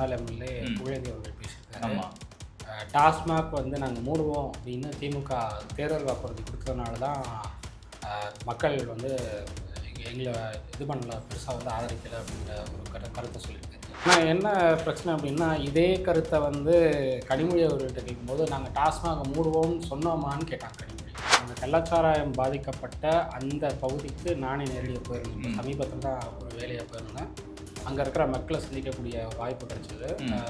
முன்னாள் எம்எல்ஏ. புகழேந்தி அவர்கள் அஹ், டாஸ்மாக் வந்து நாங்கள் மூடுவோம் அப்படின்னு திமுக தேர்தல் வாக்குறுதி கொடுத்ததுனால தான் மக்கள் வந்து எங்க- எங்களை இது பண்ணல பெருசாக வந்து ஆதரிக்கலை அப்படிங்கிற ஒரு கரு கருத்தை சொல்லியிருக்காரு. ஆனால் என்ன பிரச்சனை அப்படின்னா இதே கருத்தை வந்து கனிமொழி அவர்கள்ட்ட கேட்கும்போது நாங்கள் டாஸ்மாக மூடுவோம்னு சொன்னோமான்னு கேட்டாங்க கனிமொழி. அந்த கள்ளச்சாராயம் பாதிக்கப்பட்ட அந்த பகுதிக்கு நானே நேரடியாக போயிருந்தேன். சமீபத்தில் தான் ஒரு வேலையாக போயிருந்தேன். அங்கே இருக்கிற மக்களை சந்திக்கக்கூடிய வாய்ப்பு கிடைச்சது.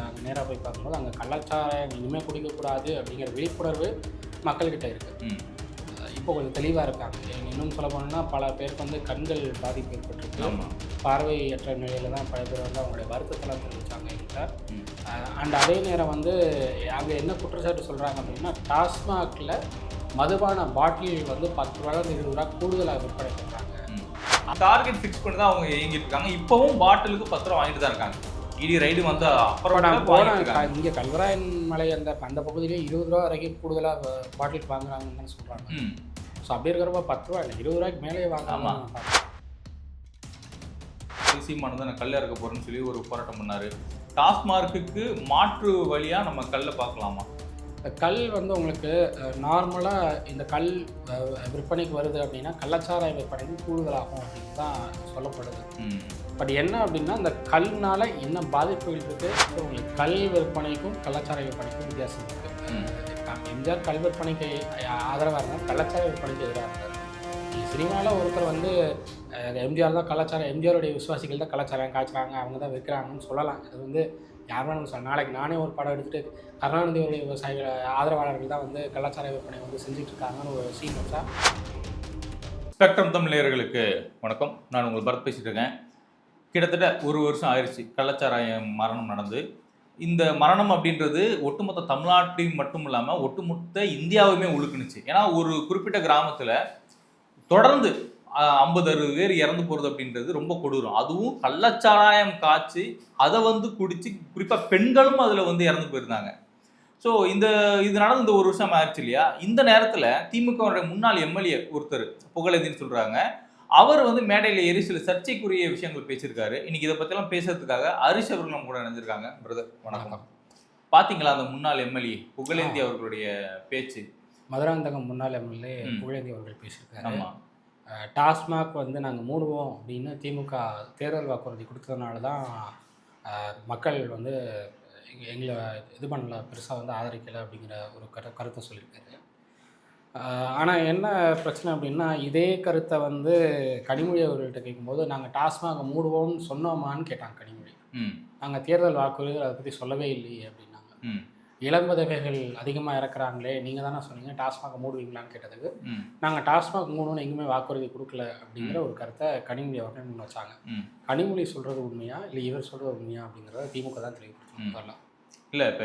அங்கே நேராக போய் பார்க்கும்போது அங்கே கள்ளச்சாராயம் இனிமேல் குடிக்கக்கூடாது அப்படிங்கிற விழிப்புணர்வு மக்கள்கிட்ட இருக்குது இப்போ கொஞ்சம் தெளிவாக இருக்காங்க. இன்னும் சொல்ல போனோம்னா பல பேருக்கு வந்து கண்கள் பாதிப்பு ஏற்பட்டிருக்கு. பார்வையற்ற நிலையில தான் பல பேர் வந்து அவங்களுடைய வருத்தத்தெல்லாம் தெரிவித்தாங்க என்கிட்ட. அண்ட் அதே நேரம் வந்து அங்கே என்ன குற்றச்சாட்டு சொல்கிறாங்க அப்படின்னா டாஸ்மாகில் மதுபான பாட்டில் வந்து பத்து ரூபாயிலிருந்து இருபது ரூபா கூடுதலாக விற்பனை பண்ணுறாங்க டார்கெட் ஃபிக்ஸ் பண்ணி தான் அவங்க இயங்கிட்டு இருக்காங்க. இப்போவும் பாட்டிலுக்கு பத்து ரூபா வாங்கிட்டு தான் இருக்காங்க. இடி ரைடு வந்து அப்புறம். இங்கே கல்வராயன் மலை அந்த அந்த பகுதியிலே இருபது ரூபா வரைக்கும் கூடுதலாக பாட்டில் வாங்குறாங்கன்னு சொல்கிறாங்க ஸோ அப்படி இருக்கிறப்ப பத்து ரூபா இல்லை இருபது ரூபாய்க்கு மேலேயே ஆமா. வாங்கலாம் சீமானு தான் நான் கல்ல இறக்க போறேன்னு சொல்லி ஒரு போராட்டம் பண்ணாரு. டாஸ்மார்க்குக்கு மாற்று வழியா நம்ம கல்ல பார்க்கலாமா? இந்த கல் வந்து உங்களுக்கு நார்மலாக இந்த கல் விற்பனைக்கு வருது அப்படின்னா கள்ளச்சாராய விற்பனைக்கு கூடுதலாகும் அப்படின்னு தான் சொல்லப்படுது. பட் என்ன அப்படின்னா இந்த கல்னால என்ன பாதிப்புகள் இருக்குது உங்களுக்கு கல் விற்பனைக்கும் கள்ளச்சாராய விற்பனைக்கும் வித்தியாசம் இருக்குது. எம்ஜிஆர் கல் விற்பனைக்கு ஆதரவாக இருந்தால் கள்ளச்சாராய விற்பனைக்கு எதிராக இருந்தார் சினிமாவில் ஒருத்தர் வந்து எம்ஜிஆர் தான் கலாச்சாரம் எம்ஜிஆருடைய விசுவாசிகள் தான் கலாச்சாரம் காய்ச்சுறாங்க அவங்க தான் விற்கிறாங்கன்னு சொல்லலாம். இது வந்து யார் வேணாலும் சார் நாளைக்கு நானே ஒரு படம் எடுத்துகிட்டு கருணாநிதி விவசாயிகள் ஆதரவாளர்கள் தான் வந்து கலாச்சார விற்பனை வந்து செஞ்சுட்டு இருக்காங்கன்னு ஒரு சீன் சார் ஸ்பெக்ட்ரம் தமிழர்களுக்கு வணக்கம். நான் உங்கள் பரத் பேசிகிட்டு இருக்கேன். கிட்டத்தட்ட ஒரு வருஷம் ஆயிடுச்சு கள்ளச்சாராயம் மரணம் நடந்து. இந்த மரணம் அப்படின்றது ஒட்டுமொத்த தமிழ்நாட்டையும் மட்டும் இல்லாமல் ஒட்டுமொத்த இந்தியாவுமே உழுக்குனுச்சு ஏன்னா ஒரு குறிப்பிட்ட கிராமத்தில் தொடர்ந்து ஐம்பது அறுபது பேர் இறந்து போகிறது அப்படின்றது ரொம்ப கொடூரம். அதுவும் கள்ளச்சாராயம் காய்ச்சி அதை வந்து குடிச்சு குறிப்பாக பெண்களும் அதில் வந்து இறந்து போயிருந்தாங்க. ஸோ இந்த இது நடந்து இந்த ஒரு வருஷம் ஆயிடுச்சு இல்லையா? இந்த நேரத்தில் திமுகவுடைய முன்னாள் எம்எல்ஏ ஒருத்தர் புகழேந்தின்னு சொல்கிறாங்க அவர் வந்து மேடையில் ஏறி சில சர்ச்சைக்குரிய விஷயங்கள் பேசியிருக்காரு. இன்னைக்கு இதை பற்றிலாம் பேசுறதுக்காக ஹரிஷ் அவர்கள் நம்ம கூட நினைஞ்சிருக்காங்க பிரதர் வணக்கம். பாத்தீங்களா அந்த முன்னாள் எம்எல்ஏ புகழேந்தி அவர்களுடைய பேச்சு? மதுராந்தகம் முன்னாள் எம்எல்ஏ. புகழேந்தி அவர்கள் பேசியிருக்காரு. ஆமா. அஹ், டாஸ்மாக் வந்து நாங்கள் மூடுவோம் அப்படின்னு திமுக தேர்தல் வாக்குறுதி கொடுத்ததுனால தான் மக்கள் வந்து எங்க- எங்களை இது பண்ணல பெருசாக வந்து ஆதரிக்கலை அப்படிங்கிற ஒரு கரு கருத்தை சொல்லியிருக்காரு. ஆனால் என்ன பிரச்சனை அப்படின்னா இதே கருத்தை வந்து கனிமொழி அவர்கள்ட்ட கேட்கும்போது நாங்கள் டாஸ்மாக மூடுவோம்னு சொன்னோமான்னு கேட்டாங்க கனிமொழி. நாங்கள் தேர்தல் வாக்குறுதிகள் அதை பற்றி சொல்லவே இல்லையே அப்படின்னாங்க. ம் இளம்பதகைகள் அதிகமாக இறக்குறாங்களே நீங்கள் தானே சொன்னீங்க டாஸ்மாக் மூடுவீங்களான்னு கேட்டதுக்கு நாங்கள் டாஸ்மாக் மூணுன்னு எங்குமே வாக்குறுதி கொடுக்கல அப்படிங்கிற ஒரு கருத்தை கனிமொழி அவர்கள் முன் வச்சாங்க. கனிமொழி சொல்கிறது உண்மையா இல்லை இவர் சொல்கிறது உண்மையா அப்படிங்கிறத திமுக தான். தெளிவுபடுத்தணும் இல்ல இப்ப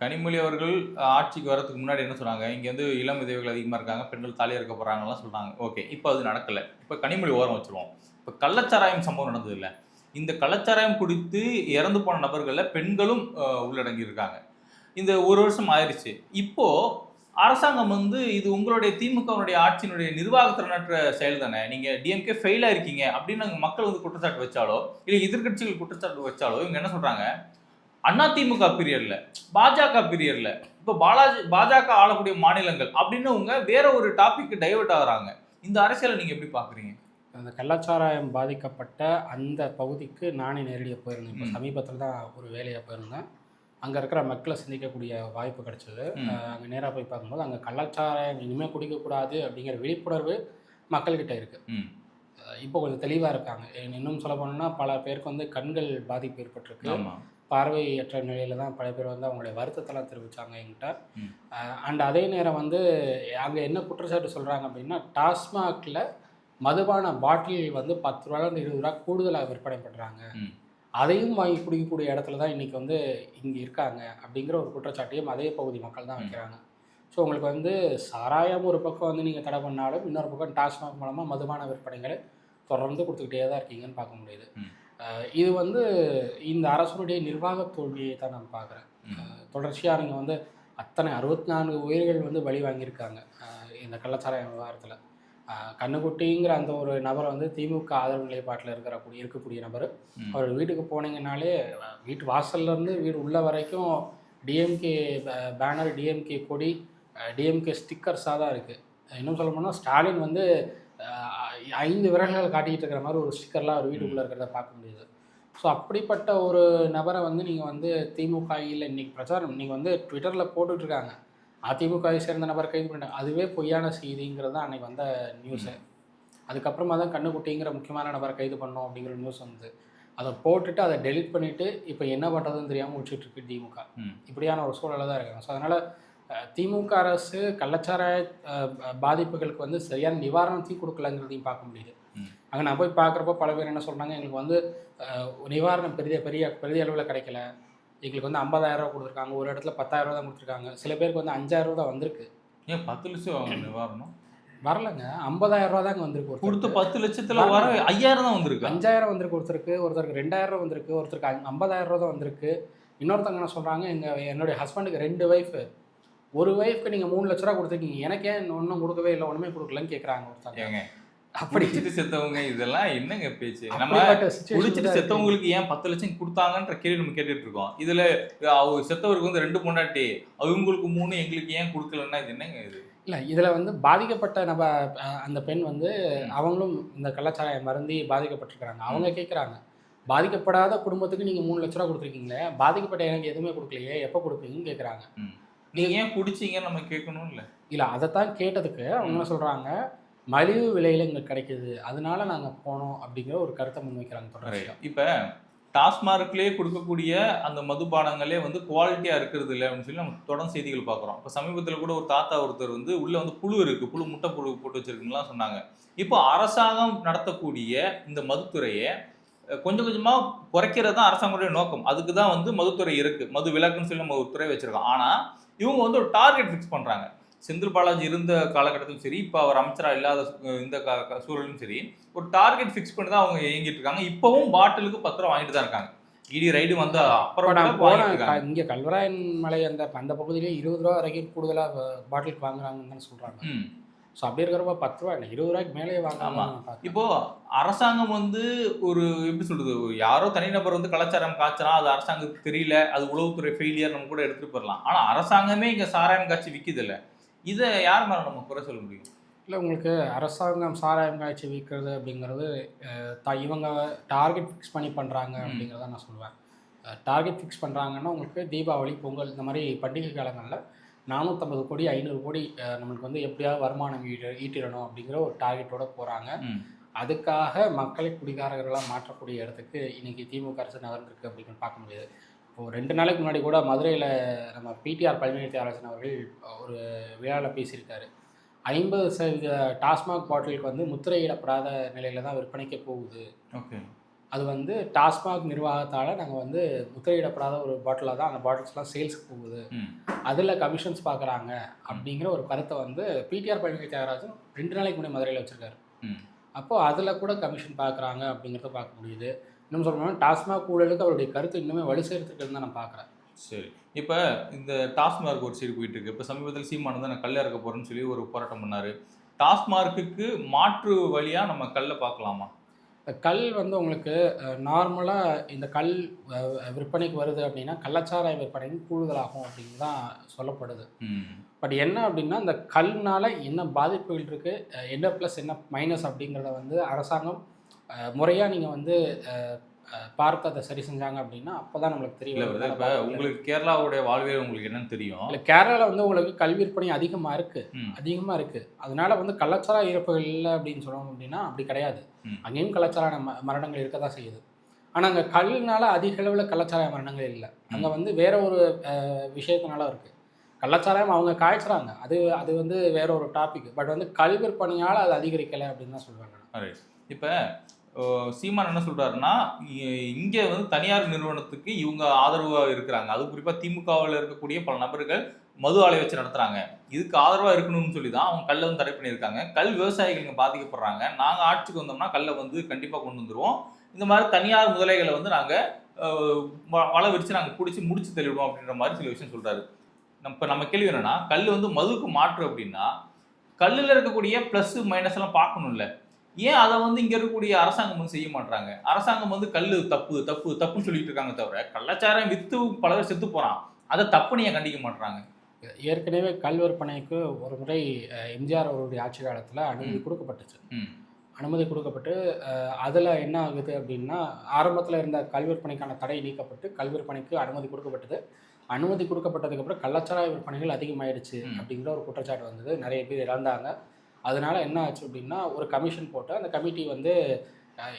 கனிமொழி அவர்கள் ஆட்சிக்கு வரதுக்கு முன்னாடி என்ன சொன்னாங்க இங்க வந்து இளம் விதவைகள் அதிகமா இருக்காங்க பெண்கள் தாலி இருக்க போறாங்கலாம் சொல்றாங்க. ஓகே இப்போ அது நடக்கல. இப்போ கனிமொழி ஓரம் வச்சிருவோம். இப்போ கள்ளச்சாராயம் சம்பவம் நடந்தது இல்ல. இந்த கள்ளச்சாராயம் குடித்து இறந்து போன நபர்கள்ல பெண்களும் அஹ், உள்ளடங்கி இருக்காங்க இந்த ஒரு வருஷம் ஆயிருச்சு. இப்போ அரசாங்கம் வந்து இது உங்களுடைய திமுகவுடைய ஆட்சியினுடைய நிர்வாகத்திறனற்ற செயல் தானே நீங்க டிஎம்கே ஃபெயில் ஆயிருக்கீங்க அப்படின்னு அங்க மக்கள் வந்து குற்றச்சாட்டு வச்சாலோ இல்லை எதிர்க்கட்சிகள் குற்றச்சாட்டு வச்சாலோ இவங்க என்ன சொல்றாங்க? அதிமுக பீரியட்ல பாஜக பீரியட்ல இப்போ பாலாஜி பாஜக ஆளக்கூடிய மாநிலங்கள் அப்படின்னு அவங்க வேற ஒரு டாபிக் டைவர்ட் ஆகுறாங்க. இந்த அரசியலை நீங்க எப்படி பாக்குறீங்க? அந்த கள்ளச்சாராயம் பாதிக்கப்பட்ட அந்த பகுதிக்கு நானே நேரடியாக போயிருந்தேன். இப்போ. சமீபத்தில் தான் ஒரு வேலையாக போயிருந்தேன். அங்கே இருக்கிற மக்களை சந்திக்கக்கூடிய வாய்ப்பு கிடைச்சது. அங்கே நேராக போய் பார்க்கும்போது அங்கே கள்ளச்சாராயம் இனிமேல் குடிக்கக்கூடாது அப்படிங்கிற விழிப்புணர்வு மக்கள்கிட்ட இருக்குது இப்போ கொஞ்சம் தெளிவாக இருக்காங்க. இன்னும் சொல்ல போனோம்னா பல பேருக்கு வந்து கண்கள் பாதிப்பு ஏற்பட்டிருக்கு. பார்வையற்ற நிலையில தான் பல பேர் வந்து அவங்களுடைய வருத்தத்தெல்லாம் தெரிவித்தாங்க என்கிட்ட. ம். அண்ட் அதே நேரம் வந்து அங்கே என்ன குற்றச்சாட்டு சொல்கிறாங்க அப்படின்னா டாஸ்மாகில் மதுபான பாட்டில் வந்து பத்து ரூபாயிலிருந்து இருபது ரூபா கூடுதலாக விற்பனை பண்ணுறாங்க. அதையும் வாங்கி குடிக்கக்கூடிய இடத்துல தான் இன்றைக்கி வந்து இங்கே இருக்காங்க அப்படிங்கிற ஒரு குற்றச்சாட்டையும் அதே பகுதி மக்கள் தான். வைக்கிறாங்க. ஸோ உங்களுக்கு வந்து சாராயம் ஒரு பக்கம் வந்து நீங்கள் தடை பண்ணாலும் இன்னொரு பக்கம் டாஸ்மாக் மூலமாக மதுபான விற்பனைகளை தொடர்ந்து கொடுத்துக்கிட்டே தான் இருக்கீங்கன்னு பார்க்க முடியுது. இது வந்து இந்த அரசனுடைய நிர்வாக தோல்வியை தான் நான் பார்க்குறேன். தொடர்ச்சியாக நீங்கள் வந்து அத்தனை அறுபத்தி நான்கு உயிர்கள் வந்து பலி வாங்கியிருக்காங்க இந்த கள்ளச்சாராய விவகாரத்தில். கண்ணுக்குட்டிங்கிற அந்த ஒரு நபர் வந்து திமுக ஆதரவு நிலைப்பாட்டில் இருக்கிற கூடிய இருக்கக்கூடிய நபர். அவர் வீட்டுக்கு போனீங்கனாலே அஹ், வீட்டு வாசல்ல இருந்து வீடு உள்ள வரைக்கும் டிஎம்கே பேனர் டிஎம்கே கொடி டிஎம்கே ஸ்டிக்கர்ஸாக தான் இருக்குது இன்னும் சொல்ல போனால் ஸ்டாலின் வந்து ஐந்து விரல்கள் காட்டிக்கிட்டு இருக்கிற மாதிரி ஒரு ஸ்டிக்கர்லாம் ஒரு வீட்டுக்குள்ளே இருக்கிறத பார்க்க முடியுது. ஸோ அப்படிப்பட்ட ஒரு நபரை வந்து நீங்கள் வந்து திமுக இல்லை இன்னைக்கு பிரச்சாரம் நீங்கள் வந்து ட்விட்டரில் போட்டுட்ருக்காங்க அதிமுகவை சேர்ந்த நபர் கைது பண்ணிட்டாங்க அதுவே பொய்யான செய்திங்கிறது தான் அன்னைக்கு வந்த நியூஸு அதுக்கப்புறமா தான் கண்ணுக்குட்டிங்கிற முக்கியமான நபரை கைது பண்ணோம் அப்படிங்கிற நியூஸ் வந்தது. அதை போட்டுட்டு அதை டெலீட் பண்ணிவிட்டு இப்போ என்ன பண்ணுறதுன்னு தெரியாமல் முடிச்சுட்டு இருக்கு திமுக. இப்படியான ஒரு சூழலில் தான் இருக்காங்க. ஸோ அதனால் திமுக அரசு ப- பாதிப்புகளுக்கு வந்து சரியான நிவாரணத்தையும் கொடுக்கலங்கிறதையும் பார்க்க முடியுது. அங்கே நான் போய் பார்க்குறப்போ பல பேர் என்ன சொல்கிறாங்க எங்களுக்கு வந்து நிவாரணம் பெரிய பெரிய பெரிய அளவில் கிடைக்கல. எங்களுக்கு வந்து 50000 ரூபா கொடுத்துருக்காங்க. ஒரு இடத்துல 10000 ரூபா தான் கொடுத்துருக்காங்க. சில பேருக்கு வந்து 5000 ரூபா தான் வந்திருக்கு. ஏன் பத்து லட்சம் வாங்க நிவாரணம் வரலங்க. 50000 ரூபா தாங்க வந்திருக்கு கொடுத்த. பத்து லட்சத்துல வர ஐயாயிரம் தான் வந்திருக்கு? அஞ்சாயிரம் வந்திருக்கு ஒருத்தருக்கு ஒருத்தருக்கு ரெண்டாயிரம் ரூபா வந்திருக்கு ஒருத்தருக்கு ஐ- 50000 ரூபா தான் வந்திருக்கு. இன்னொருத்தவங்க என்ன சொல்கிறாங்க எங்கள் என்னுடைய ஹஸ்பண்டுக்கு ரெண்டு ஒய்ஃபு ஒரு ஒய்ஃப்க்கு நீங்கள் மூணு லட்ச ரூபா கொடுத்துருக்கீங்க. எனக்கே ஒன்றும் கொடுக்கவே இல்லை ஒன்றுமே கொடுக்கலன்னு கேட்குறாங்க ஒருத்தங்க. குடிச்சிட்டு செத்தவங்க இதெல்லாம் என்னங்க பேச்சு? நம்ம குடிச்சிட்டு. செத்தவங்களுக்கு ஏன் பத்து லட்சம் கொடுத்தாங்கன்ற கேள்வி நம்ம கேட்டுட்டு இருக்கோம். இதுல அவங்க செத்தவருக்கு வந்து ரெண்டு பொண்டாட்டி அவங்களுக்கு மூணு எங்களுக்கு ஏன் கொடுக்கலன்னா இது என்னங்க இது? இல்லை இதில் வந்து பாதிக்கப்பட்ட நம்ம அந்த பெண் வந்து அவங்களும் இந்த கள்ளச்சாராயம் மருந்தி பாதிக்கப்பட்டிருக்கிறாங்க. அவங்க கேட்குறாங்க பாதிக்கப்படாத குடும்பத்துக்கு நீங்கள் மூணு லட்ச ரூபா கொடுத்துருக்கீங்களே பாதிக்கப்பட்ட எனக்கு எதுவுமே கொடுக்கலையே எப்போ கொடுப்பீங்கன்னு கேட்குறாங்க நீங்க ஏன் குடிச்சீங்கன்னு நம்ம கேட்கணும் இல்ல இல்லை அதைத்தான் கேட்டதுக்கு அவங்க என்ன சொல்கிறாங்க மலிவு விலையில் இங்கே கிடைக்கிது. அதனால நாங்கள் போனோம் அப்படிங்கிற ஒரு கருத்தை முன்வைக்கிறாங்க தொடர்ச்சியாக இப்போ டாஸ்மார்க்லேயே கொடுக்கக்கூடிய அந்த மதுபானங்களே வந்து குவாலிட்டியாக இருக்கிறது இல்லை அப்படின்னு சொல்லி நம்ம தொடர்ந்து செய்திகள் பார்க்குறோம். இப்போ சமீபத்தில் கூட ஒரு தாத்தா ஒருத்தர் வந்து உள்ளே வந்து புழு இருக்குது புழு முட்டை புழு போட்டு வச்சிருக்குலாம் சொன்னாங்க. இப்போ அரசாங்கம் நடத்தக்கூடிய இந்த மதுத்துறையை கொஞ்சம் கொஞ்சமாக குறைக்கிறது தான் அரசாங்கத்துடைய நோக்கம். அதுக்கு தான் வந்து மதுத்துறை இருக்குது மது விலக்குன்னு சொல்லி நம்ம ஒரு துறை வச்சுருக்கோம். ஆனால் இவங்க வந்து ஒரு டார்கெட் ஃபிக்ஸ் பண்ணுறாங்க செந்தில் பாலாஜி இருந்த காலகட்டத்திலும் சரி இப்போ அவர் அமைச்சராக இல்லாத இந்த சூழலும் சரி ஒரு டார்கெட் ஃபிக்ஸ் பண்ணி தான் அவங்க இயங்கிட்டு இருக்காங்க. இப்போவும் பாட்டிலுக்கு பத்து ரூபா வாங்கிட்டு தான் இருக்காங்க. இடி ரைடு வந்த அப்புறம் இப்போ நான் கூட வாங்கிட்டு போன இருக்காங்க இங்கே கல்வராயன் மலை அந்த அந்த பகுதியிலே இருபது ரூபா வரைக்கும் கூடுதலாக பாட்டிலுக்கு வாங்குறாங்கன்னு சொல்கிறாங்க ம். ஸோ அப்படி இருக்கிறப்ப பத்து ரூபா இல்லை இருபது ரூபாய்க்கு ஆமா. வாங்கலாம் இப்போ அரசாங்கம் வந்து ஒரு எப்படி சொல்றது யாரோ தனிநபர் வந்து கலாச்சாரம் காய்ச்சலாம் அது அரசாங்கத்துக்கு தெரியல அது உளவுத்துறை ஃபெயிலியர் நம்ம கூட எடுத்துட்டு போயிடலாம் ஆனா அரசாங்கமே இங்க சாராயம் காய்ச்சி விக்குது இல்ல. இதை யார் மேல நம்ம குறை சொல்ல முடியும் இல்லை உங்களுக்கு அரசாங்கம் சாராயம் காய்ச்சி விற்கிறது அப்படிங்கிறது த இவங்க டார்கெட் ஃபிக்ஸ் பண்ணி பண்ணுறாங்க. அப்படிங்கிறத நான் சொல்லுவேன் டார்கெட் ஃபிக்ஸ் பண்ணுறாங்கன்னா உங்களுக்கு தீபாவளி பொங்கல் இந்த மாதிரி பண்டிகை காலங்களில் நானூற்றம்பது கோடி ஐநூறு கோடி நம்மளுக்கு வந்து எப்படியாவது வருமானம் ஈட்டு ஈட்டிடணும் அப்படிங்கிற ஒரு டார்கெட்டோட போகிறாங்க. அதுக்காக மக்களை குடிகாரர்களாக மாற்றக்கூடிய இடத்துக்கு இன்னைக்கு திமுக அரசு நகர்ந்திருக்கு அப்படின்னு பார்க்க முடியுது இப்போது ரெண்டு நாளைக்கு முன்னாடி கூட மதுரையில் நம்ம பிடிஆர் பழனிவேத்தி அரசன் அவர்கள் ஒரு விழாவில் பேசியிருக்காரு. ஐம்பது சதவீத டாஸ்மாக் பாட்டிலுக்கு வந்து முத்திரையிடப்படாத நிலையில தான் விற்பனைக்கு போகுது. ஓகே. அது வந்து டாஸ்மாக் நிர்வாகத்தால் நாங்கள் வந்து முத்திரையிடப்படாத ஒரு பாட்டிலாக தான் அந்த பாட்டில்ஸ்லாம் சேல்ஸ்க்கு போகுது. அதில் கமிஷன்ஸ் பார்க்குறாங்க அப்படிங்கிற ஒரு கருத்தை வந்து பிடிஆர் பழனிவேத்தி தியாகராஜன் ரெண்டு நாளைக்கு முன்னாடி மதுரையில் வச்சுருக்காரு. ம். அப்போ அதில் கூட கமிஷன் பார்க்குறாங்க அப்படிங்கிறத பார்க்க முடியுது. இன்னும் சொல்லணும்னா டாஸ்மாக் ஊழலுக்கு அவருடைய கருத்து இன்னுமே வலு சேர்த்துருக்குன்னு தான் நான் பார்க்குறேன் சரி. இப்போ இந்த டாஸ்மார்க் ஒரு சைடு போயிட்டு இருக்கு. இப்போ சமீபத்தில் சீமான் வந்து நான் கல்ல இறக்க போறேன்னு சொல்லி ஒரு போராட்டம் பண்ணாரு. டாஸ்மார்க்குக்கு மாற்று வழியா நம்ம கல்லை பார்க்கலாமா? கல் வந்து உங்களுக்கு நார்மலாக இந்த கல் விற்பனைக்கு வருது அப்படின்னா கள்ளச்சாராய விற்பனைக்கு கூடுதலாகும் அப்படின்னு தான் சொல்லப்படுது. பட் என்ன அப்படின்னா இந்த கல்னால என்ன பாதிப்புகள் இருக்குது என்ன ப்ளஸ் என்ன மைனஸ் அப்படிங்கிறத வந்து அரசாங்கம் முறையாக நீங்கள் வந்து பார்த்து அதை சரி செஞ்சாங்க அப்படின்னா அப்போ தான் நம்மளுக்கு தெரியும். brother, இப்ப உங்களுக்கு கேரளாவுடைய வாழ்வியல் உங்களுக்கு என்னன்னு தெரியும். இல்லை கேரளாவில் வந்து உங்களுக்கு கல் விற்பனை அதிகமாக இருக்குது. அதிகமாக இருக்குது அதனால வந்து கலாச்சார இறப்புகள் இல்லை அப்படின்னு சொல்லணும் அப்படின்னா அப்படி கிடையாது. அங்கேயும் கலாச்சார ம மரணங்கள் இருக்க தான் செய்யுது. ஆனால் அங்கே கல்னால அதிக அளவில் கலாச்சார மரணங்கள் இல்லை. அங்கே வந்து வேற ஒரு விஷயத்தினால இருக்குது கலாச்சாரம் அவங்க காய்ச்சுறாங்க. அது அது வந்து வேற ஒரு டாபிக் பட் வந்து கல் விற்பனையால் அது அதிகரிக்கலை அப்படின்னு தான் சொல்லுவாங்க. இப்ப சீமான் என்ன சொல்றாருன்னா இங்கே இங்க வந்து தனியார் நிறுவனத்துக்கு இவங்க ஆதரவா இருக்கிறாங்க. அது குறிப்பா திமுகவில் இருக்கக்கூடிய பல நபர்கள் மது ஆலை வச்சு நடத்துறாங்க. இதுக்கு ஆதரவாக இருக்கணும்னு சொல்லி தான் அவங்க கல்லை வந்து தடை பண்ணியிருக்காங்க. கல் விவசாயிகள் இங்கே பாதிக்கப்படுறாங்க. நாங்கள் ஆட்சிக்கு வந்தோம்னா கல்லை வந்து கண்டிப்பாக கொண்டு வந்துடுவோம் இந்த மாதிரி தனியார் முதலைகளை வந்து நாங்கள் வள விரித்து நாங்கள் பிடிச்சி முடிச்சு தெளிவிடுவோம் அப்படின்ற மாதிரி சில விஷயம் சொல்கிறாரு நம்ம நம்ம கேள்வி என்னென்னா கல் வந்து மதுவுக்கு மாற்று அப்படின்னா கல்லில் இருக்கக்கூடிய ப்ளஸ் மைனஸ் எல்லாம் பார்க்கணும்ல. ஏன் அதை வந்து இங்க இருக்கக்கூடிய அரசாங்கம் வந்து செய்ய மாட்டாங்க அரசாங்கம் வந்து கல்லு தப்பு தப்பு தப்புன்னு சொல்லிட்டு இருக்காங்க தவிர கள்ளச்சாரம் வித்து பல பேர் செத்து போறான். அதை தப்புன்னு ஏன் கண்டிக்க மாட்டாங்க ஏற்கனவே கல் விற்பனைக்கு ஒரு முறை எம்ஜிஆர் அவருடைய ஆட்சி காலத்தில் அனுமதி கொடுக்கப்பட்டுச்சு. அனுமதி கொடுக்கப்பட்டு அதில் என்ன ஆகுது அப்படின்னா ஆரம்பத்தில் இருந்த கல் விற்பனைக்கான தடை நீக்கப்பட்டு கல் விற்பனைக்கு அனுமதி கொடுக்கப்பட்டது. அனுமதி கொடுக்கப்பட்டதுக்கப்புறம் கள்ளச்சாராய விற்பனைகள் அதிகமாயிடுச்சு. அப்படிங்கிற ஒரு குற்றச்சாட்டு வந்தது. நிறைய பேர் இறந்தாங்க. அதனால என்ன ஆச்சு அப்படின்னா ஒரு கமிஷன் போட்டு அந்த கமிட்டி வந்து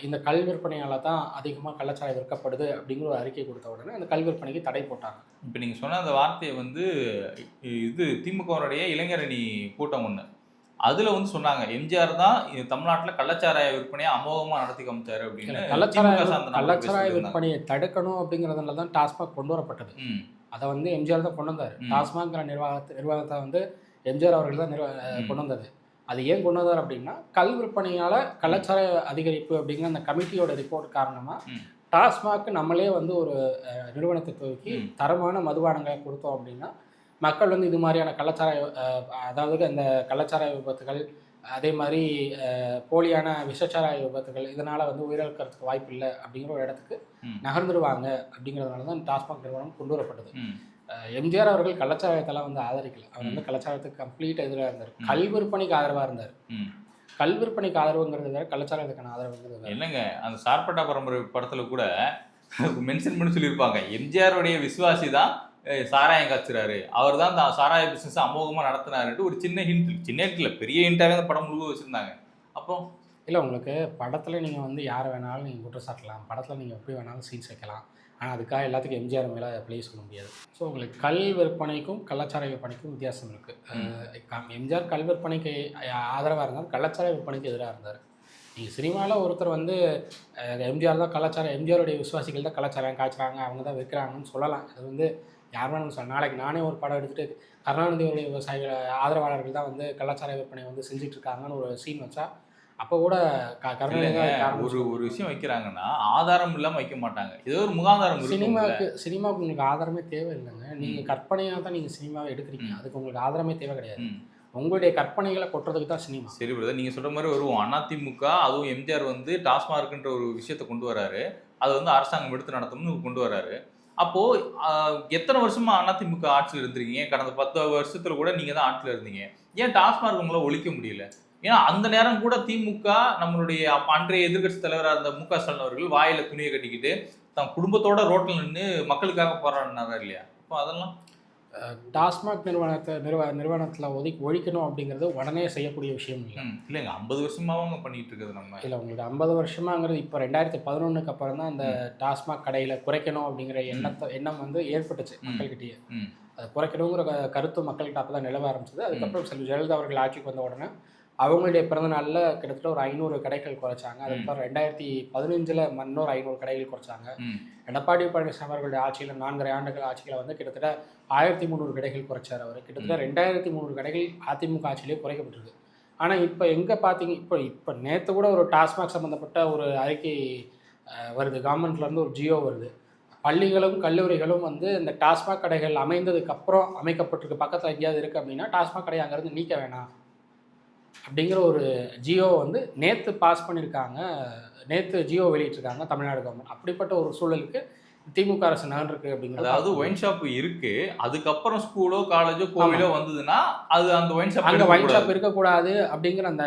இந்த கல் விற்பனையால தான் அதிகமாக கள்ளச்சாராயம் விற்கப்படுது அப்படிங்கிற ஒரு அறிக்கை கொடுத்த உடனே அந்த கல் விற்பனைக்கு தடை போட்டாங்க இப்போ நீங்கள் சொன்ன அந்த வார்த்தையை வந்து இது திமுகவுடைய இளைஞரணி கூட்டம் ஒன்று அதில் வந்து சொன்னாங்க எம்ஜிஆர் தான் இது தமிழ்நாட்டில் கள்ளச்சாராய விற்பனையை அமோகமாக நடத்தி காமிச்சாரு அப்படின்னு கள்ளச்சாராய கள்ளச்சாராய. விற்பனையை தடுக்கணும் அப்படிங்கிறதுனால தான் டாஸ்மாக் கொண்டு வரப்பட்டது அதை வந்து எம்ஜிஆர் தான் கொண்டு வந்தார் ம். டாஸ்மாகிற நிர்வாகத்தை நிர்வாகத்தை வந்து எம்ஜிஆர் அவர்கள் தான். கொண்டு வந்தது அது ஏன் கொண்டு வந்தார் அப்படின்னா கல் விற்பனையால் கலாச்சார அதிகரிப்பு அப்படிங்கிற அந்த கமிட்டியோட ரிப்போர்ட் காரணமாக. டாஸ்மாக் நம்மளே வந்து ஒரு நிறுவனத்தை துவக்கி. தரமான மதுபானங்களை கொடுத்தோம் அப்படின்னா மக்கள் வந்து இது மாதிரியான அஹ், அதாவது அந்த கள்ளச்சாராய விபத்துகள் அதே மாதிரி போலியான விஷச்சாராய விபத்துகள் இதனால் வந்து உயிரிழக்கிறதுக்கு வாய்ப்பு இல்லை அப்படிங்கிற ஒரு இடத்துக்கு ம். நகர்ந்துருவாங்க அப்படிங்கிறதுனால தான் டாஸ்மாக் நிறுவனம் கொண்டு வரப்பட்டது எம்ஜிஆர் அவர்கள் கள்ளச்சாராயத்தெல்லாம் வந்து ஆதரிக்கல. அவர் வந்து கள்ளச்சாராயத்துக்கு கம்ப்ளீட் எதிராக இருந்தார். கல் விற்பனைக்கு ஆதரவாக இருந்தார். கல் விற்பனைக்கு ஆதரவுங்கிறது வேற கள்ளச்சாராயத்துக்கான ஆதரவுங்கிறது இல்லைங்க அந்த சார்பட்டா பரம்பரை படத்துல கூட மென்ஷன் பண்ணி சொல்லியிருப்பாங்க. எம்ஜிஆருடைய விசுவாசி தான் சாராயம் காய்ச்சுறாரு. அவர் தான் அந்த சாராய பிசினஸ் அமோகமா நடத்தினாருன்ட்டு ஒரு சின்ன ஹிண்ட் சின்ன ஹிண்ட் இல்லை பெரிய ஹிண்டாவே அந்த படம் முழுக்க வச்சிருந்தாங்க. அப்போ? இல்லை உங்களுக்கு படத்தில் நீங்கள் வந்து யாரை வேணாலும் நீங்கள் குற்றம் சாட்டலாம் படத்தில் நீங்கள் எப்படி வேணாலும் சீன்ஸ் வைக்கலாம். ஆனால் அதுக்காக எல்லாத்துக்கும் எம்ஜிஆர் மேலே ப்ளே சொல்ல முடியாது. ஸோ உங்களுக்கு கல் விற்பனைக்கும் கள்ளச்சாராய விற்பனைக்கும் வித்தியாசம் இருக்குது எம்ஜிஆர் கல் விற்பனைக்கு ஆதரவாக இருந்தார் கள்ளச்சாராய விற்பனைக்கு எதிராக இருந்தார். நீங்கள் சினிமாவில் ஒருத்தர் வந்து எம்ஜிஆர் தான் கலாச்சாரம் எம்ஜிஆருடைய விசுவாசிகள் தான் கலாச்சாரம் காய்ச்சுறாங்க அவங்க தான் விற்கிறாங்கன்னு சொல்லலாம். அது வந்து யார் வேணாலும் சொல்லலாம். நாளைக்கு நானே ஒரு படம் எடுத்துகிட்டு கருணாநிதியுடைய விவசாயிகள் ஆதரவாளர்கள் தான் வந்து கலாச்சார விற்பனை வந்து செஞ்சுட்டு இருக்காங்கன்னு ஒரு சீன் வச்சா அப்போ கூட இல்லைங்க, ஒரு ஒரு விஷயம் வைக்கிறாங்கன்னா ஆதாரம் இல்லாம வைக்க மாட்டாங்க. ஏதோ ஒரு முகாதாரம் சினிமாவுக்கு சினிமாவுக்கு உங்களுக்கு ஆதாரமே தேவையில்லைங்க நீங்கள் கற்பனையாக தான் நீங்கள் சினிமாவை எடுக்கிறீங்க. அதுக்கு உங்களுக்கு ஆதாரமே தேவை கிடையாது. உங்களுடைய கற்பனைகளை கொட்டுறதுக்கு தான் சினிமா. சரி பிரதர் நீங்க சொல்ற மாதிரி வருவோம் அதிமுக அதுவும் எம்ஜிஆர் வந்து டாஸ்மார்க்ன்ற ஒரு விஷயத்தை கொண்டு வராரு. அது வந்து அரசாங்கம் எடுத்து நடத்தணும்னு கொண்டு வராரு. அப்போ ஆஹ், எத்தனை வருஷமா அதிமுக ஆட்சியில் இருந்திருக்கீங்க? கடந்த பத்து வருஷத்துல கூட நீங்க தான் ஆட்சியில் இருந்தீங்க. ஏன் டாஸ்மார்க் உங்களால ஒழிக்க முடியல? ஏன்னா அந்த நேரம் கூட திமுக நம்மளுடைய அன்றைய எதிர்க்கட்சி தலைவராக இருந்த மு க ஸ்டாலின் அவர்கள் வாயில துணியை கட்டிக்கிட்டு தன் குடும்பத்தோட ரோட்ல நின்று மக்களுக்காக போராடினாரா இல்லையா? அப்போ அதெல்லாம் டாஸ்மாக் நிறுவனத்தை நிறுவ நிறுவனத்தில் ஒதுக்கி ஒழிக்கணும் அப்படிங்கிறது உடனே செய்யக்கூடிய விஷயம் இல்லை. இல்லைங்க. ஐம்பது வருஷமாவும் பண்ணிட்டு இருக்குது நம்ம. இல்லை உங்களுக்கு ஐம்பது வருஷமாங்கிறது இப்போ ரெண்டாயிரத்தி பதினொன்றுக்கு அப்புறம் தான் அந்த டாஸ்மாக் கடையில் குறைக்கணும் அப்படிங்கிற எண்ணத்தை எண்ணம் வந்து ஏற்பட்டுச்சு. மக்கள்கிட்டயே. அது குறைக்கணுங்கிற கருத்து மக்கள்கிட்ட அப்போ தான் நிலவ ஆரம்பிச்சது. அதுக்கப்புறம் செல்வி ஜெயலலிதா அவர்கள் ஆட்சிக்கு வந்த உடனே அவங்களுடைய பிறந்த நாளில் கிட்டத்தட்ட ஒரு ஐநூறு கடைகள் குறைச்சாங்க. அதுக்கப்புறம் ரெண்டாயிரத்தி பதினஞ்சில் இன்னொரு ஐநூறு கடைகள் குறைச்சாங்க. எடப்பாடி பழனிசாமி அவர்களுடைய ஆட்சியில் நான்கரை ஆண்டுகள் ஆட்சியில் வந்து கிட்டத்தட்ட ஆயிரத்தி முந்நூறு கடைகள் குறைச்சார் அவர். கிட்டத்தட்ட ரெண்டாயிரத்தி முந்நூறு கடைகள் அதிமுக ஆட்சியிலே குறைக்கப்பட்டிருக்கு. ஆனால் இப்போ எங்கே பார்த்தீங்க இப்போ இப்போ நேற்று கூட ஒரு டாஸ்மாக் சம்மந்தப்பட்ட ஒரு அறிக்கை வருது. கவர்மெண்ட்லேருந்து ஒரு ஜியோ வருது. பள்ளிகளும் கல்லூரிகளும் வந்து இந்த டாஸ்மாக் கடைகள் அமைந்ததுக்கு அப்புறம் அமைக்கப்பட்டிருக்கு. பக்கத்தில் எங்கேயாவது இருக்குது அப்படின்னா டாஸ்மாக் கடையை அங்கேருந்து நீக்க வேணாம். அப்படிங்கிற ஒரு ஜியோ வந்து நேற்று பாஸ் பண்ணியிருக்காங்க நேற்று ஜியோ வெளியிட்டிருக்காங்க தமிழ்நாடு கவர்மெண்ட் அப்படிப்பட்ட ஒரு சூழலுக்கு திமுக அரசு நகர்ந்துருக்கு அப்படிங்கிறது அதாவது ஒயின் ஷாப் இருக்கு அதுக்கப்புறம் ஸ்கூலோ காலேஜோ கோவிலோ வந்ததுன்னா அது அந்த ஒயின் ஷாப் அங்கே ஒயின் ஷாப் இருக்கக்கூடாது அப்படிங்கிற அந்த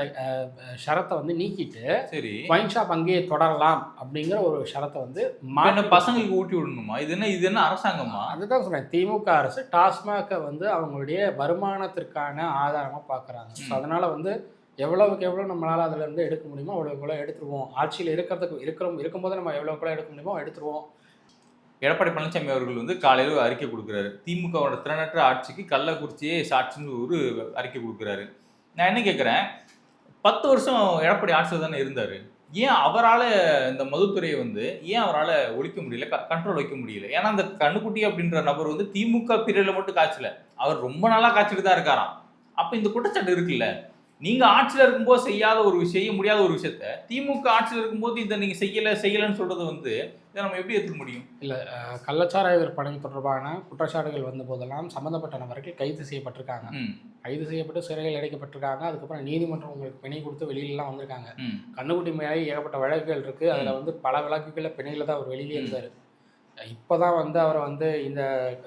ஷரத்தை வந்து நீக்கிட்டு சரி. ஒயின் ஷாப் அங்கேயே தொடரலாம் அப்படிங்கிற ஒரு ஷரத்தை வந்து மாற்று பசங்களுக்கு ஊட்டி விடணுமா? இது என்ன இது என்ன அரசாங்கமா? அதுதான் சொன்னேன் திமுக அரசு டாஸ்மாகை வந்து அவங்களுடைய வருமானத்திற்கான ஆதாரமாக பார்க்குறாங்க ஸோ. அதனால் வந்து எவ்வளவுக்கு எவ்வளோ நம்மளால் அதுல இருந்து எடுக்க முடியுமோ அவ்வளோக்கு எவ்வளோ எடுத்துருவோம். ஆட்சியில் இருக்கிறதுக்கு இருக்கிறோம் இருக்கும்போது நம்ம எவ்வளோக்கு எவ்வளோ எடுக்க முடியுமோ எடுத்துருவோம். எடப்பாடி பழனிசாமி அவர்கள் வந்து காலையில் ஒரு அறிக்கை கொடுக்குறாரு. திமுகவோட திறனற்ற ஆட்சிக்கு கள்ளக்குறிச்சியே சாட்சின்னு ஒரு அறிக்கை கொடுக்குறாரு. நான் என்ன கேட்குறேன் பத்து வருஷம் எடப்பாடி ஆட்சியில் தானே இருந்தார். ஏன் அவரால் இந்த மதுத்துறையை வந்து ஏன் அவரால் ஒழிக்க முடியல? கண்ட்ரோல் வைக்க முடியல? ஏன்னா அந்த கண்ணுக்குட்டி அப்படின்ற நபர் வந்து திமுக பீரியட்ல மட்டும் காய்ச்சல. அவர் ரொம்ப நாளாக காய்ச்சிட்டு தான் இருக்காராம். அப்போ இந்த குற்றச்சாட்டு இருக்குல்ல? நீங்க ஆட்சியில இருக்கும்போது செய்யாத ஒரு செய்ய முடியாத ஒரு விஷயத்த திமுக ஆட்சியில இருக்கும்போது இதை நீங்க செய்யல செய்யலன்னு சொல்றது வந்து இதை நம்ம எப்படி ஏற்றுக்க முடியும்? அஹ், கள்ளச்சாராய விற்பனை தொடர்பான குற்றச்சாட்டுகள் வந்த போதெல்லாம் சம்மந்தப்பட்ட நபர்கள் கைது செய்யப்பட்டிருக்காங்க. கைது செய்யப்பட்டு சிறையில் அடைக்கப்பட்டிருக்காங்க. அதுக்கப்புறம் நீதிமன்றம் உங்களுக்கு பிணை கொடுத்து வெளியிலலாம் வந்திருக்காங்க. கண்ணுக்குட்டி மேலே ஏகப்பட்ட வழக்குகள் இருக்குது அதில் வந்து பல வழக்குகளில் பிணையில் தான் அவர் வெளியிலே இருந்தார். இப்போ தான் வந்து அவரை வந்து இந்த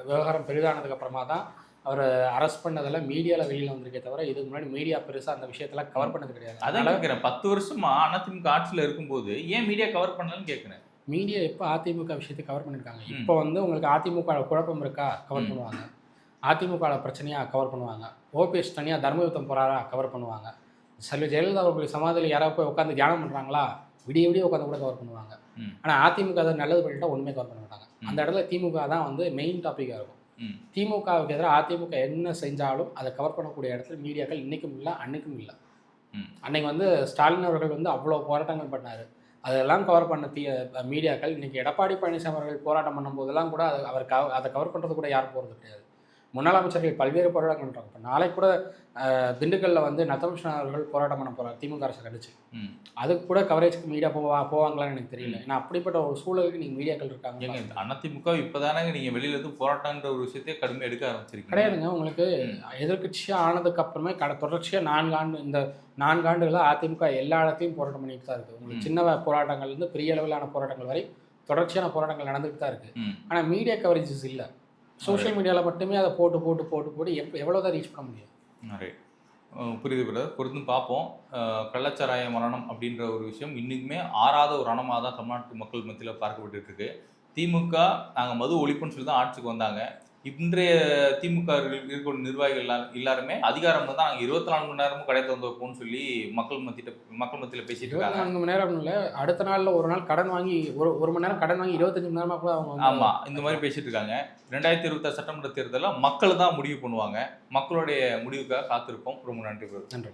விவகாரம் பெரிதானதுக்கு அப்புறமா தான் அவர் அரெஸ்ட் பண்ணதில் மீடியாவில் வெளியில் வந்திருக்கே தவிர இதுக்கு முன்னாடி மீடியா பெருசாக அந்த விஷயத்தெல்லாம் கவர் பண்ணது கிடையாது. அதான் கேட்கிறேன் பத்து வருஷமா அதிமுக ஆட்சியில இருக்கும்போது ஏன் மீடியா கவர் பண்ணலன்னு கேட்கிறேன் மீடியா எப்போ அதிமுக விஷயத்தை கவர் பண்ணியிருக்காங்க. இப்போ வந்து உங்களுக்கு அதிமுக குழப்பம் இருக்கா? கவர். பண்ணுவாங்க. அதிமுக ல பிரச்சனையா? கவர் பண்ணுவாங்க. ஓபிஎஸ் தனியாக தர்மயுத்தம் போறாரா? கவர் பண்ணுவாங்க. செல்வி ஜெயலலிதா அவர்களுடைய சமாதியில் யாராவது போய் உட்காந்து தியானம் பண்ணுறாங்களா விடிய விடிய உட்காந்து கூட கவர் பண்ணுவாங்க. ஆனால் அதிமுக அதை நல்லது பண்ணிட்டா ஒன்றுமே கவர் பண்ண மாட்டாங்க. அந்த இடத்துல திமுக தான் வந்து மெயின் டாப்பிக்காக இருக்கும். திமுகவுக்கு எதிராக அதிமுக என்ன செஞ்சாலும் அதை கவர் பண்ணக்கூடிய இடத்துல மீடியாக்கள் இன்னைக்கும் இல்லை அன்னைக்கும் இல்லை. ம். அன்னைக்கு வந்து ஸ்டாலின் அவர்கள் வந்து அவ்வளோ போராட்டங்கள் பண்ணார். அதெல்லாம் கவர் பண்ண தீ மீடியாக்கள் இன்னைக்கு எடப்பாடி பழனிசாமி அவர்கள் போராட்டம் பண்ணும்போதெல்லாம் கூட அது அவர் கவ அதை கவர் பண்ணுறது கூட யாரும் போகிறது கிடையாது. முன்னாள் அமைச்சர்கள் பல்வேறு போராட்டம் பண்ணுறாங்க இப்போ நாளைக்கு கூட திண்டுக்கல்ல வந்து நத்தமிஷன் அவர்கள் போராட்டம் பண்ண போகிறார் திமுக அரசு கண்டிச்சு. ம். அதுக்கு கூட கவரேஜ்க்கு மீடியா போவா போவாங்களான்னு எனக்கு தெரியல. ஏன்னா அப்படிப்பட்ட ஒரு சூழலுக்கு நீங்கள் மீடியாக்கள் இருக்காங்க அதிமுக இப்பதானங்க நீங்க வெளியில இருந்து போராட்டம்ன்ற ஒரு விஷயத்தையே கடுமையா எடுக்க ஆரம்பிச்சிருக்கீங்க. கிடையாதுங்க. உங்களுக்கு எதிர்க்கட்சியாக ஆனதுக்கு அப்புறமே கட தொடர்ச்சியாக நான்கு ஆண்டு இந்த நான்கு ஆண்டுகளாக அதிமுக எல்லா இடத்தையும் போராட்டம் பண்ணிட்டு தான் இருக்குது உங்களுக்கு. சின்ன போராட்டங்கள்லேருந்து பெரிய அளவிலான போராட்டங்கள் வரை தொடர்ச்சியான போராட்டங்கள் நடந்துட்டு தான் இருக்குது. ஆனால் மீடியா கவரேஜஸ் இல்லை. சோஷியல் மீடியாவில் மட்டுமே அதை போட்டு போட்டு போட்டு போட்டு எப்போ எவ்வளோ தான் ரீச் பண்ண முடியும்? ரைட் புரியுது பிரதர் பொறுத்தும் பார்ப்போம். கள்ளச்சாராய மரணம் அப்படின்ற ஒரு விஷயம் இன்னுமே ஆறாத ஒரு ரணமாக தான் தமிழ்நாட்டு மக்கள் மத்தியில் பார்க்கப்பட்டு இருக்கு திமுக நாங்கள் மது ஒழிப்புன்னு சொல்லி தான் ஆட்சிக்கு வந்தாங்க. இன்றைய திமுக இருக்கிற நிர்வாகிகள் எல்லா- எல்லாருமே அதிகாரம் தான் நாங்கள் இருபத்தி நாலு மணி நேரமும் கடை திறந்து வைப்போம்னு சொல்லி மக்கள் மத்தியிட்ட மக்கள் மத்தியில் பேசிட்டு இருக்காங்க. நான்கு மணி நேரம் இல்லை அடுத்த நாளில் ஒரு நாள் கடன் வாங்கி ஒரு ஒரு மணி நேரம் கடன் வாங்கி இருபத்தஞ்சு மணி நேரமாக கூட அவங்க வந்து- ஆமா இந்த மாதிரி பேசிட்டு இருக்காங்க. ரெண்டாயிரத்தி இருபத்தாறு சட்டமன்ற தேர்தலில் மக்கள் தான் முடிவு பண்ணுவாங்க. மக்களுடைய முடிவுக்காக காத்திருப்போம். ரொம்ப நன்றி நன்றி.